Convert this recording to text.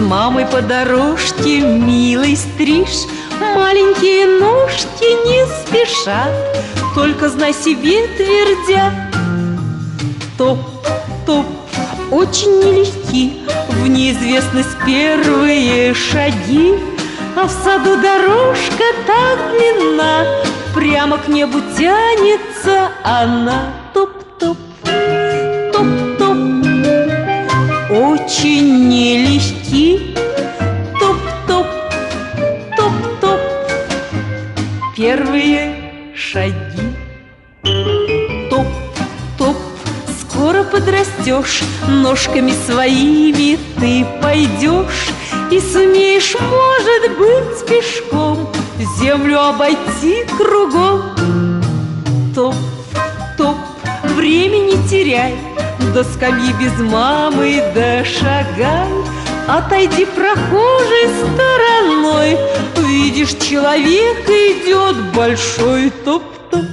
мамой по дорожке милый стриж. Маленькие ножки не спешат Только знай себе твердят. Топ, топ, очень нелегки В неизвестность первые шаги. А в саду дорожка так длинна Прямо к небу тянется она. Топ-топ, Очень нелегки Топ-топ, топ-топ Первые шаги. Топ-топ Скоро подрастешь Ножками своими ты пойдешь. И сумеешь, может быть, пешком Землю обойти кругом. Топ, топ, времени теряй До скамьи без мамы дошагай Отойди прохожей стороной. Видишь, человек идет большой топ-топ